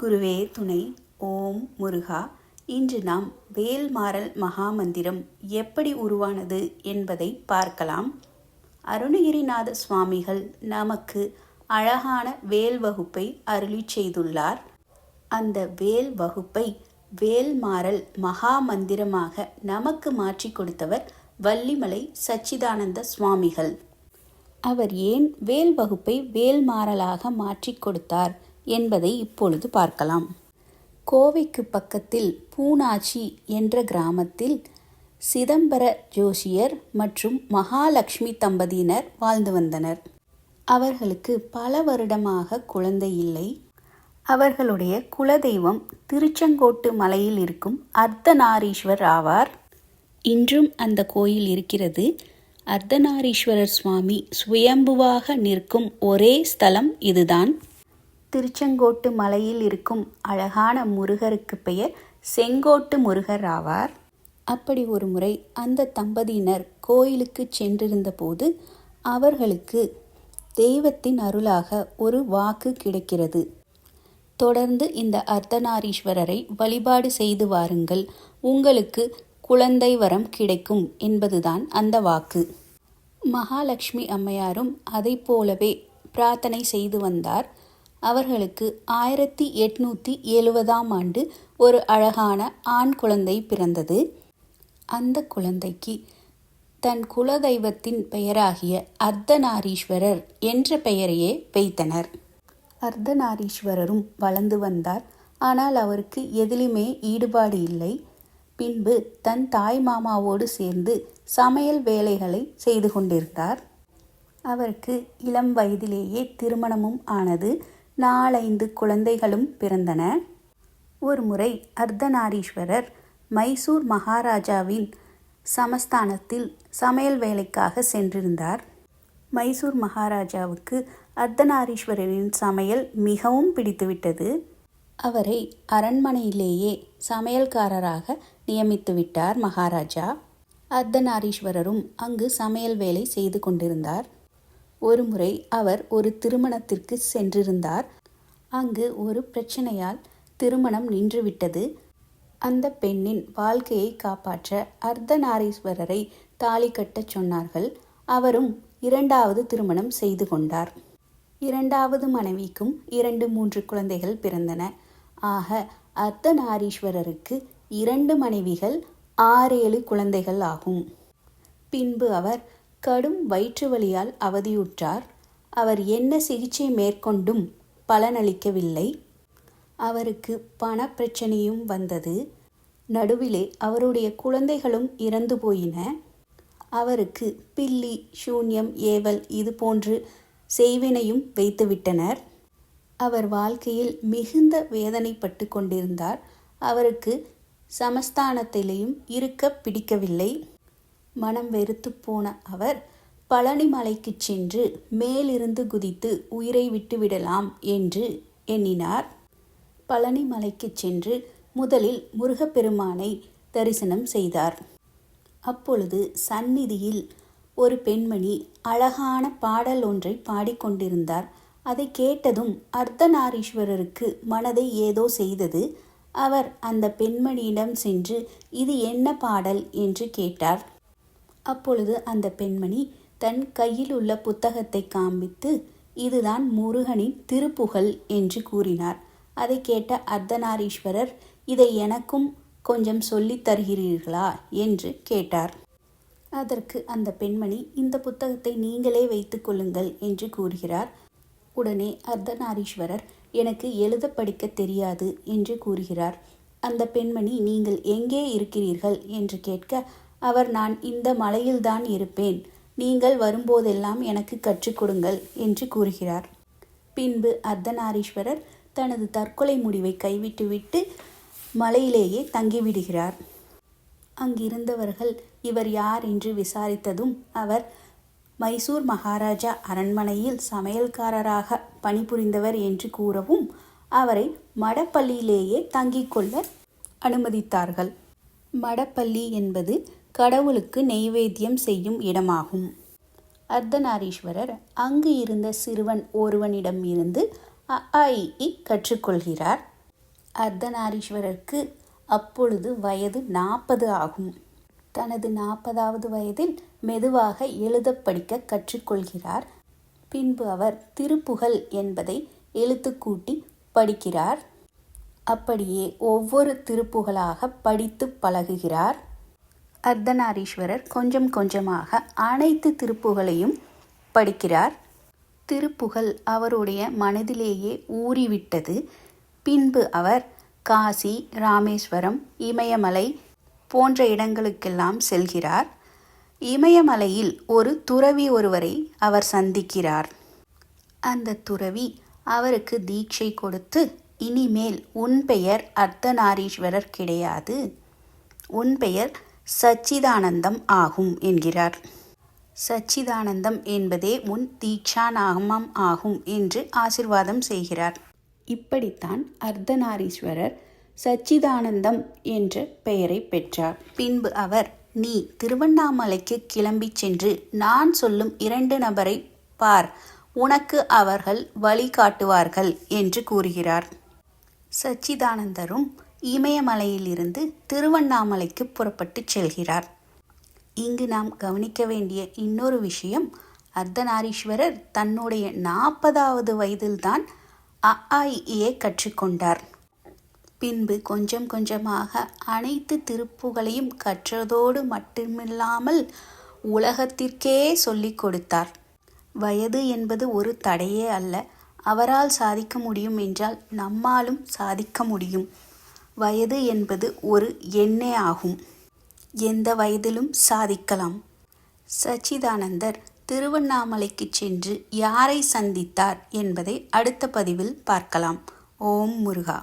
குருவே துணை ஓம் முருகா. இன்று நாம் வேல்மாறல் மகாமந்திரம் எப்படி உருவானது என்பதை பார்க்கலாம். அருணகிரிநாத சுவாமிகள் நமக்கு அழகான வேல் வகுப்பை அருளி செய்துள்ளார். அந்த வேல் வகுப்பை வேல்மாறல் மகாமந்திரமாக நமக்கு மாற்றி கொடுத்தவர் வள்ளிமலை சச்சிதானந்த சுவாமிகள். அவர் ஏன் வேல் வகுப்பை வேல்மாறலாக மாற்றி கொடுத்தார்? என்பதை இப்பொழுது பார்க்கலாம். கோவைக்கு பக்கத்தில் பூனாச்சி என்ற கிராமத்தில் சிதம்பர ஜோஷியர் மற்றும் மகாலட்சுமி தம்பதியினர் வாழ்ந்து வந்தனர். அவர்களுக்கு பல வருடமாக குழந்தை இல்லை. அவர்களுடைய குலதெய்வம் திருச்செங்கோட்டு மலையில் இருக்கும் அர்த்தநாரீஸ்வர் ஆவார். இன்றும் அந்த கோயில் இருக்கிறது. அர்த்தநாரீஸ்வரர் சுவாமி சுயம்புவாக நிற்கும் ஒரே ஸ்தலம் இதுதான். திருச்செங்கோட்டு மலையில் இருக்கும் அழகான முருகருக்கு பெயர் செங்கோட்டு முருகர் ஆவார். அப்படி ஒரு முறை அந்த தம்பதியினர் கோயிலுக்கு சென்றிருந்த போது அவர்களுக்கு தெய்வத்தின் அருளாக ஒரு வாக்கு கிடைக்கிறது. தொடர்ந்து இந்த அர்த்தநாரீஸ்வரரை வழிபாடு செய்து வாருங்கள் உங்களுக்கு குழந்தை வரம் கிடைக்கும் என்பதுதான் அந்த வாக்கு. மகாலட்சுமி அம்மையாரும் அதை போலவே பிரார்த்தனை செய்து வந்தார். அவர்களுக்கு ஆயிரத்தி எட்நூற்றி எழுவதாம் ஆண்டு ஒரு அழகான ஆண் குழந்தை பிறந்தது. அந்த குழந்தைக்கு தன் குலதெய்வத்தின் பெயராகிய அர்த்தநாரீஸ்வரர் என்ற பெயரையே வைத்தனர். அர்த்தநாரீஸ்வரரும் வளர்ந்து வந்தார். ஆனால் அவருக்கு எதிலுமே ஈடுபாடு இல்லை. பின்பு தன் தாய் மாமாவோடு சேர்ந்து சமையல் வேலைகளை செய்து கொண்டிருந்தார். அவருக்கு இளம் வயதிலேயே திருமணமும் ஆனது. நாலைந்து குழந்தைகளும் பிறந்தன. ஒரு முறை அர்த்தநாரீஸ்வரர் மைசூர் மகாராஜாவின் சமஸ்தானத்தில் சமையல் வேலைக்காக சென்றிருந்தார். மைசூர் மகாராஜாவுக்கு அர்த்தநாரீஸ்வரரின் சமையல் மிகவும் பிடித்துவிட்டது. அவரை அரண்மனையிலேயே சமையல்காரராக நியமித்துவிட்டார் மகாராஜா. அர்த்தநாரீஸ்வரரும் அங்கு சமையல் வேலை செய்து கொண்டிருந்தார். ஒருமுறை அவர் ஒரு திருமணத்திற்கு சென்றிருந்தார். அங்கு ஒரு பிரச்சனையால் திருமணம் நின்றுவிட்டது. அந்த பெண்ணின் வாழ்க்கையை காப்பாற்ற அர்த்தநாரீஸ்வரரை தாலி கட்டச் சொன்னார்கள். அவரும் இரண்டாவது திருமணம் செய்து கொண்டார். இரண்டாவது மனைவிக்கும் இரண்டு மூன்று குழந்தைகள் பிறந்தன. ஆக அர்த்தநாரீஸ்வரருக்கு இரண்டு மனைவிகள் ஆறேழு குழந்தைகள் ஆகும். பின்பு அவர் கடும் வயிற்று வலியால் அவதியுற்றார். அவர் என்ன சிகிச்சை மேற்கொண்டும் பலனளிக்கவில்லை. அவருக்கு பணப்பிரச்சனையும் வந்தது. நடுவிலே அவருடைய குழந்தைகளும் இறந்து போயின. அவருக்கு பில்லி சூன்யம் ஏவல் இது போன்று செய்வினையும் வைத்துவிட்டனர். அவர் வாழ்க்கையில் மிகுந்த வேதனைப்பட்டு கொண்டிருந்தார். அவருக்கு சமஸ்தானத்திலேயும் இருக்க பிடிக்கவில்லை. மனம் வெறுத்து போன அவர் பழனிமலைக்கு சென்று மேலிருந்து குதித்து உயிரை விட்டுவிடலாம் என்று எண்ணினார். பழனிமலைக்கு சென்று முதலில் முருகப்பெருமானை தரிசனம் செய்தார். அப்பொழுது சந்நிதியில் ஒரு பெண்மணி அழகான பாடல் ஒன்றை பாடிக்கொண்டிருந்தார் அதை கேட்டதும் அர்த்தநாரீஸ்வரருக்கு மனதை ஏதோ செய்தது. அவர் அந்த பெண்மணியிடம் சென்று இது என்ன பாடல்? என்று கேட்டார். அப்பொழுது அந்த பெண்மணி தன் கையில் உள்ள புத்தகத்தை காண்பித்து இதுதான் முருகனின் திருப்புகழ் என்று கூறினார். அதை கேட்ட அர்த்தநாரீஸ்வரர் இதை எனக்கும் கொஞ்சம் சொல்லித் தருகிறீர்களா? என்று கேட்டார். அதற்கு அந்த பெண்மணி இந்த புத்தகத்தை நீங்களே வைத்துக் கொள்ளுங்கள் என்று கூறுகிறார். உடனே அர்த்தநாரீஸ்வரர் எனக்கு எழுத படிக்க தெரியாது என்று கூறுகிறார். அந்த பெண்மணி நீங்கள் எங்கே இருக்கிறீர்கள்? என்று கேட்க அவர் நான் இந்த மலையில்தான் இருப்பேன். நீங்கள் வரும்போதெல்லாம் எனக்கு கற்றுக் கொடுங்கள் என்று கூறுகிறார். பின்பு அர்த்தநாரீஸ்வரர் தனது தற்கொலை முடிவை கைவிட்டுவிட்டு மலையிலேயே தங்கிவிடுகிறார். அங்கிருந்தவர்கள் இவர் யார் என்று விசாரித்ததும் அவர் மைசூர் மகாராஜா அரண்மனையில் சமையல்காரராக பணிபுரிந்தவர் என்று கூறவும் அவரை மடப்பள்ளியிலேயே தங்கிக்கொள்ள அனுமதித்தார்கள். மடப்பள்ளி என்பது கடவுளுக்கு நெய்வேத்தியம் செய்யும் இடமாகும். அர்த்தநாரீஸ்வரர் அங்கு இருந்த சிறுவன் ஒருவனிடம் இருந்து அ இ, கற்றுக்கொள்கிறார். அர்த்தநாரீஸ்வரருக்கு அப்பொழுது வயது நாற்பது ஆகும். தனது நாற்பதாவது வயதில் மெதுவாக எழுத படிக்க கற்றுக்கொள்கிறார். பின்பு அவர் திருப்புகழ் என்பதை எழுத்துக்கூட்டி படிக்கிறார். அப்படியே ஒவ்வொரு திருப்புகளாக படித்து பழகுகிறார். அர்த்தநாரீஸ்வரர் கொஞ்சம் கொஞ்சமாக அனைத்து திருப்புகளையும் படிக்கிறார். திருப்புகழ் அவருடைய மனதிலேயே ஊறிவிட்டது. பின்பு அவர் காசி ராமேஸ்வரம் இமயமலை போன்ற இடங்களுக்கெல்லாம் செல்கிறார். இமயமலையில் ஒரு துறவி ஒருவரை அவர் சந்திக்கிறார். அந்த துறவி அவருக்கு தீட்சை கொடுத்து இனிமேல் உன் பெயர் அர்த்தநாரீஸ்வரர் கிடையாது. உன் பெயர் சச்சிதானந்தம் ஆகும் என்கிறார். சச்சிதானந்தம் என்பதே முன் தீட்சா நாகமம் ஆகும் என்று ஆசிர்வாதம் செய்கிறார். இப்படித்தான் அர்த்தநாரீஸ்வரர் சச்சிதானந்தம் என்ற பெயரை பெற்றார். பின்பு அவர் நீ திருவண்ணாமலைக்கு கிளம்பிச் சென்று நான் சொல்லும் இரண்டு நபரை பார் உனக்கு அவர்கள் வழிகாட்டுவார்கள் என்று கூறுகிறார். சச்சிதானந்தரும் இமயமலையிலிருந்து திருவண்ணாமலைக்கு புறப்பட்டு செல்கிறார். இங்கு நாம் கவனிக்க வேண்டிய இன்னொரு விஷயம் அர்த்தநாரீஸ்வரர் தன்னுடைய நாற்பதாவது வயதில்தான் அஆஇயை கற்றுக்கொண்டார் பின்பு கொஞ்சம் கொஞ்சமாக அனைத்து திருப்புகளையும் கற்றதோடு மட்டுமில்லாமல் உலகத்திற்கே சொல்லிக் கொடுத்தார். வயது என்பது ஒரு தடையே அல்ல. அவரால் சாதிக்க முடியும் என்றால் நம்மாலும் சாதிக்க முடியும். வயது என்பது ஒரு எண்ணே ஆகும். எந்த வயதிலும் சாதிக்கலாம். சச்சிதானந்தர் திருவண்ணாமலைக்கு சென்று யாரை சந்தித்தார் என்பதை அடுத்த பதிவில் பார்க்கலாம். ஓம் முருகா.